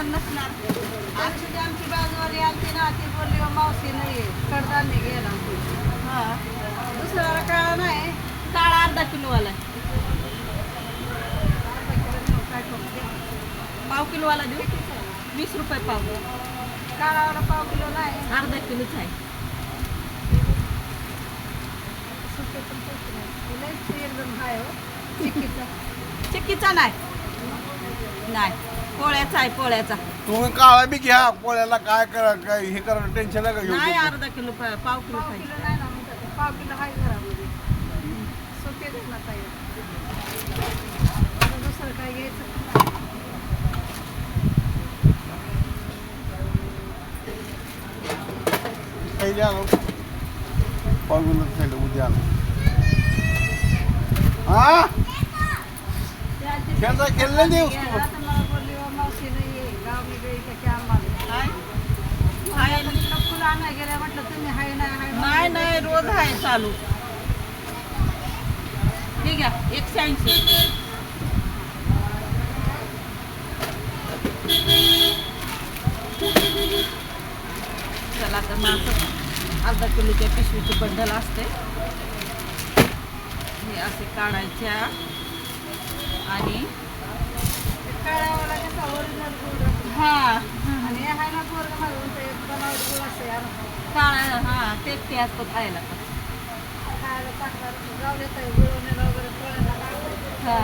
येणार नसणार. आमची आमची बाजूवाली आलती ना ती बोलली "ओ, मावशी नाही कडधान्य घ्यायला हा. दुसऱ्याला काळा नाही. काळा अर्धा किलोवाला पाव किलोवाला देऊ? वीस रुपये पाव. काळावाला पाव किलो नाही. अर्धा किलोच आहे. हो. चिक्कीचा नाही. नाही. पोळ्याचा आहे पोळ्याचा. तुम्ही काळा बी घ्या पोळ्याला काय करा काय हे करा टेन्शन नका घेऊ. नाही अर्धा किलो पा- पाव किलो पाव पाहिजे किलो नाही ना म्हणतात पाव किलो हाय घरामध्ये. सुट्टे देत ना ताई. आता दुसरं काय घ्यायचं? पहिले आलो पाऊस खायला उद्या आलो. हा? खेळता खेळलं नाही उसको. आता मला बोलली "ओ, मावशी नाही ये गाव मी गई का क्या आम्हाला हाय हाय म्हटलं फुलं आणायला गेल्या म्हटलं तुम्ही हाय नाही हाय नाही नाही रोज आहे चालू. हे घ्या एकशे ऐंशी. चला तर मग असं अर्धा किलोच्या पिशवीचे बंडल असते. हे असे काढायच्या. आणि. हा. आणि काळा हा ते पण. खायला. हा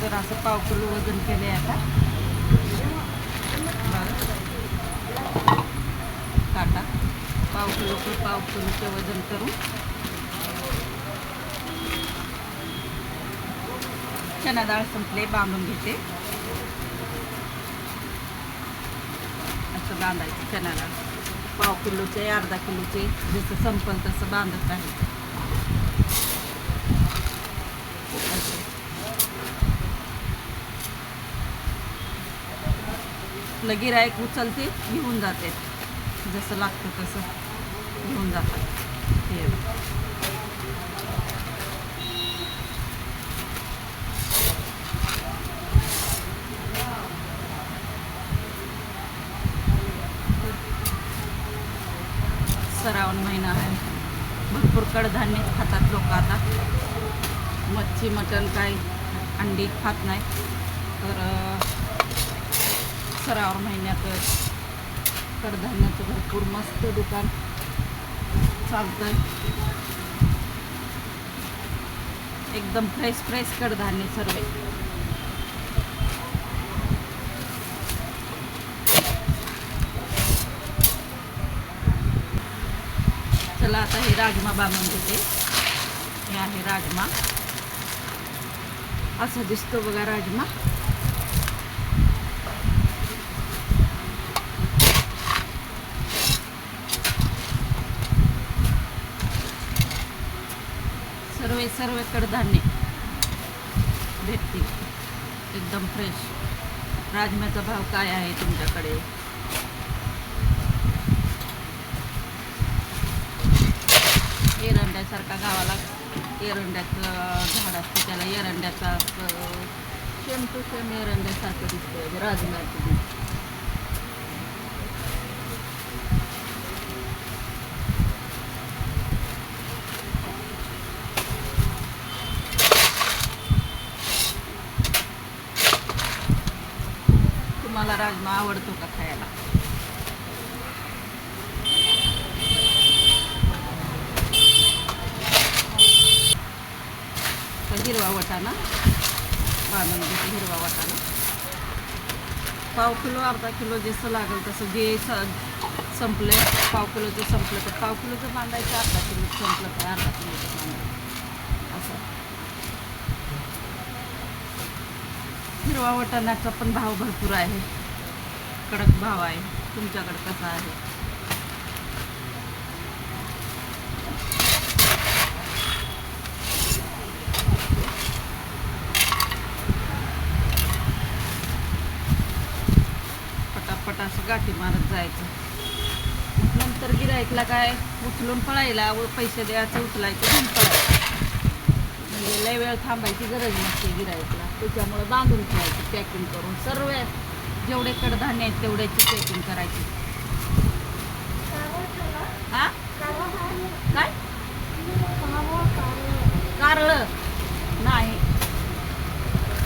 तर असं पाव किलो वजन केले आता. काटा पाव किलो पाव किलोचे वजन करून चना डाळ संपले बांधून घेते असं बांधायचं चना पाव किलोचे अर्धा किलोचे जसं संपल तसं बांधत राहायचं आपलं गिरायक उचलते घेऊन जाते. जसं लागतं तसं घेऊन जातात. हे श्रावण महिना आहे. भरपूर कडधान्य खातात लोक आता. मच्छी मटण काय अंडी खात नाही. तर श्रावण महिन्यात कडधान्याचं भरपूर मस्त दुकान चालतंय. एकदम फ्रेश फ्रेश कडधान्य सर्व. मला आता हे राजमा बांधून घेते हे आहे राजमा. असा दिसतो बघा राजमा. सर्व सर्व कडधान्य भेटतील. एकदम फ्रेश राजम्याचा भाव काय आहे तुमच्याकडे? सारखा गावाला एरंड्याचं झाड असतं त्याला एरंड्याचा सेम टू सेम एरंड्यासारखं दिसतं म्हणजे राजमाचं बी. तुम्हाला राजमा आवडतो का खायला तर हिरवा वाटाणा. बांधून घेते हिरवा वाटाणा. पाव किलो अर्धा किलो जसं लागेल तसं जे स संपले पाव किलोचं संपलं तर पाव किलोचं बांधायचं अर्धा किलो संपलं तर अर्धा किलोचं बांधायचं असं. हिरवा वाटाण्याचा पण भाव भरपूर आहे. कडक भाव आहे. तुमच्याकडे कसा आहे? असं गाठी मारत जायचं. नंतर गिरायकला काय? उचलून पळायला व पैसे द्यायचं उचलायचं घेऊन पळायचं. म्हणजे लय वेळ थांबायची गरज नसते गिरायकला त्याच्यामुळं बांधून ठेवायची पॅकिंग करून. सर्व जेवढे कडधान्य आहेत तेवढ्याची पॅकिंग करायची. हा? काय? कारळं. नाही.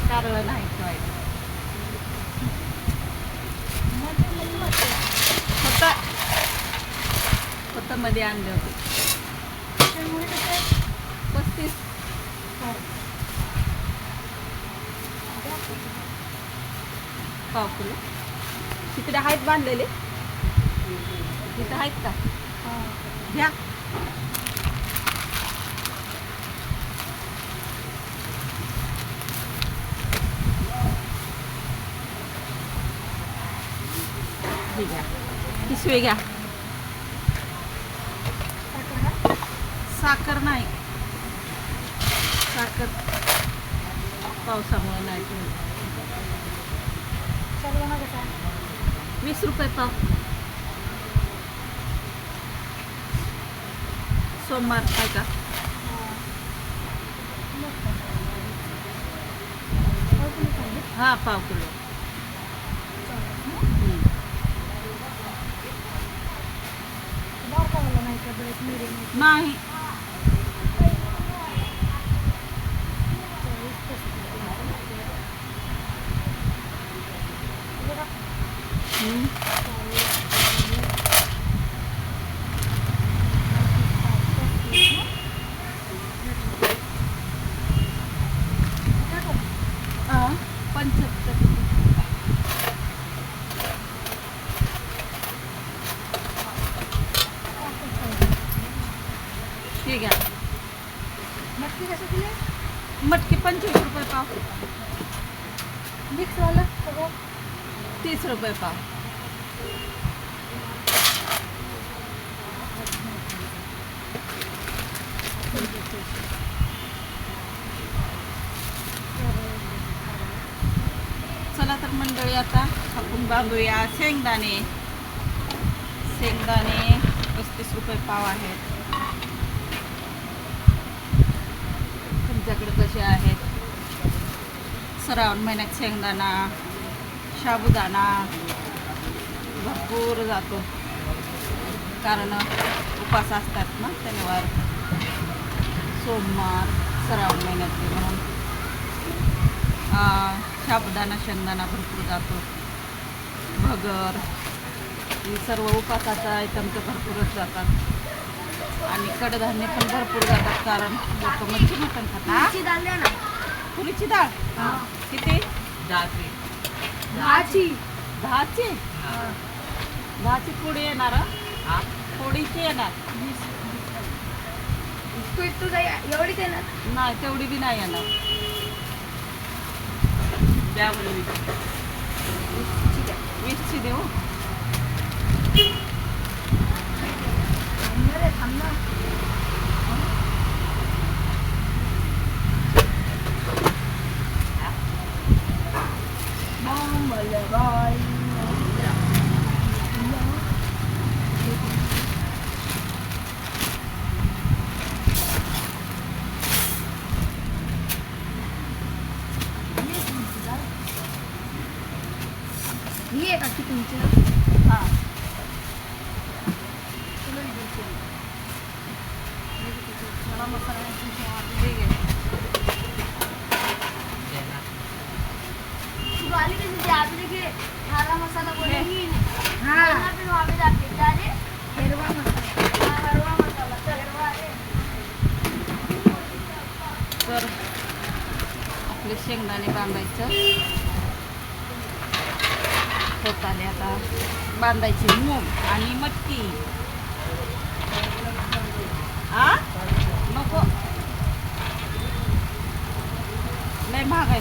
कारळं नाही ठेवायचं होतं होतं मध्ये आणले होते. पस्तीस. पाव किलो तिकडे आहेत बांधलेले. तिथे आहेत का? घ्या. हे घ्या. पिशवी घ्या. पावसामुळे नाही. वीस रुपये पाव. सोमवार आहे का? हा पाव किलो. नाही हम्म. हा, पंच्याहत्तर ठीक आहे नक्की कसं दिले मटकी पंचवीस रुपये पाव मिक्स वाला सगळं तीस रुपये पाव चला तर मंडळी आता आपण बांधूया शेंगदाणे. शेंगदाणे पस्तीस रुपये पाव आहेत. तुमच्याकडे कसे आहेत? श्रावण महिन्यात शेंगदाणा. साबुदाणा भरपूर जातो. कारण उपास असतात ना शनिवार सोमवार श्रावण महिन्यातले म्हणून. साबुदाणा शेंगदाणा भरपूर जातो. भगर ही सर्व उपासाचा आयटम तर भरपूरच जातात. आणि कडधान्य पण भरपूर जातात कारण लोक मच्छी मटण खातात. तुरीची डाळ किती? दहाची दहाची दहाची थोडी येणार? थोडीची येणार. स्पीड तुझा एवढी देणार नाही तेवढी बी नाही येणार. वीसची देऊ? थांब ना ही आहे का ती तुमची हां ठीक आहे तू गाली कैसे थी आप देखिए हरा मसाला बोलेगी हाँ वरना फिर वहाँ पे जाके क्या रे हिरवा मसाला हाँ, हरवा मसाला चल हरवा रे तर आपले शेंगदाणे बांधायचं होत आले आता बांधायचे मूग आणि मटकी आ नको लय महाग आहे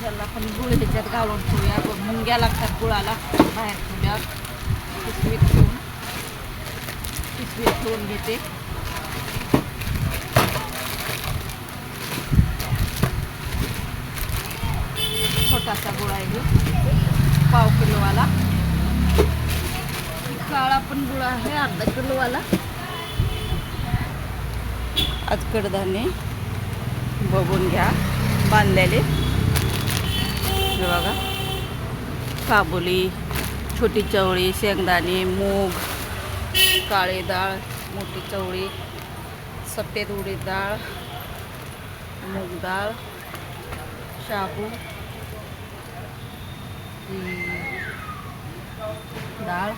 त्याला आपण गुळ ह्याच्यात घालून ठेवूया ब- मुंग्या लागतात गुळाला बाहेर ठेवल्यावर पिशवीत ठेवून पिशवीत ठेवून घेते. छोटासा गुळ आहे पाव किलोवाला. काळा पण गुळ आहे अर्धा किलोवाला. आज कडधान्य बघून घ्या बांधलेले. बघा. काबुली, छोटी चवळी, शेंगदाणे, मूग, काळी डाळ, मोठी चवळी, सफ़ेद उडीद डाळ, मूग डाळ, शाबू ही डाळ,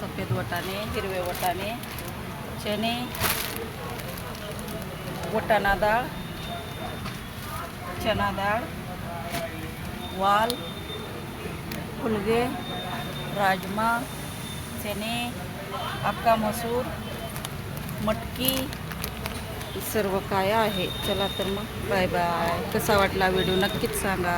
सफ़ेद वटाणे, हिरवे वटाणे, चणे, वटाणा डाळ चना डाळ, वाल फुलगे राजमा चणे अक्का मसूर मटकी सर्व काय आहे? चला तर मग. Bye bye. कसा वाटला व्हिडिओ? नक्कीच सांगा.